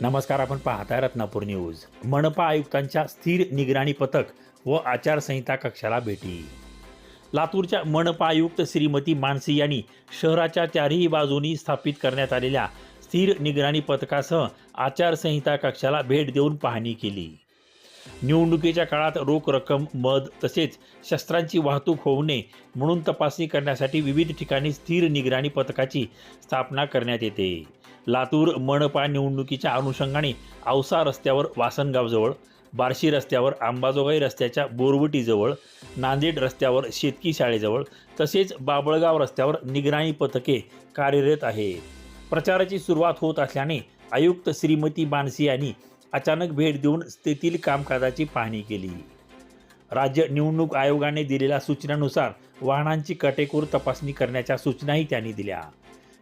नमस्कार आपण पाहताय रत्नापूर न्यूज. मनपा आयुक्तांच्या स्थिर निगराणी पथक व आचारसंहिता कक्षाला भेटी. लातूरच्या मनपा आयुक्त श्रीमती मानसी यांनी शहराच्या चारही बाजूनी स्थापित करण्यात आलेल्या स्थिर निगराणी पथकासह आचारसंहिता कक्षाला भेट देऊन पाहणी केली. निवडणुकीच्या काळात रोख रक्कम मद तसेच शस्त्रांची वाहतूक होऊ नये म्हणून तपासणी करण्यासाठी विविध ठिकाणी स्थिर निगराणी पथकाची स्थापना करण्यात येते. लातूर मनपा निवडणुकीच्या अनुषंगाने औसा रस्त्यावर वासनगावजवळ बार्शी रस्त्यावर अंबाजोगाई रस्त्याच्या बोरवटीजवळ नांदेड रस्त्यावर शेतकी शाळेजवळ तसेच बाबळगाव रस्त्यावर निगराणी पथके कार्यरत आहे. प्रचाराची सुरुवात होत असल्याने आयुक्त श्रीमती बानसी यांनी अचानक भेट देऊन तेथील कामकाजाची पाहणी केली. राज्य निवडणूक आयोगाने दिलेल्या सूचनानुसार वाहनांची काटेकोर तपासणी करण्याच्या सूचनाही त्यांनी दिल्या.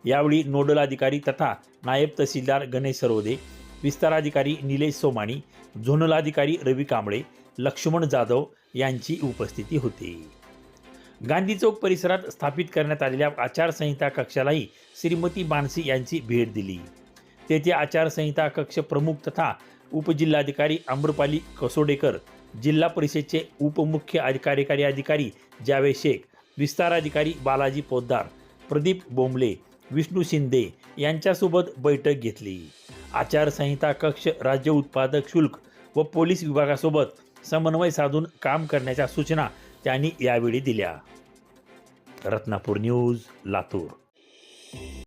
यावेळी नोडल अधिकारी तथा नायब तहसीलदार गणेश सरोदे विस्ताराधिकारी निलेश सोमाणी झोनलाधिकारी रवी कांबळे लक्ष्मण जाधव यांची उपस्थिती होती. गांधी चौक परिसरात स्थापित करण्यात आलेल्या आचारसंहिता कक्षालाही श्रीमती बानसी यांची भेट दिली. तेथे आचारसंहिता कक्ष प्रमुख तथा उपजिल्हाधिकारी आम्रपाली कसोडेकर जिल्हा परिषदचे उपमुख्य कार्यकारी अधिकारी जावेद शेख विस्ताराधिकारी बालाजी पोद्दार प्रदीप बोंबले विष्णू शिंदे यांच्यासोबत बैठक घेतली. आचारसंहिता कक्ष राज्य उत्पादक शुल्क व पोलीस विभागासोबत समन्वय साधून काम करण्याच्या सूचना त्यांनी यावेळी दिल्या. रत्नापूर न्यूज लातूर.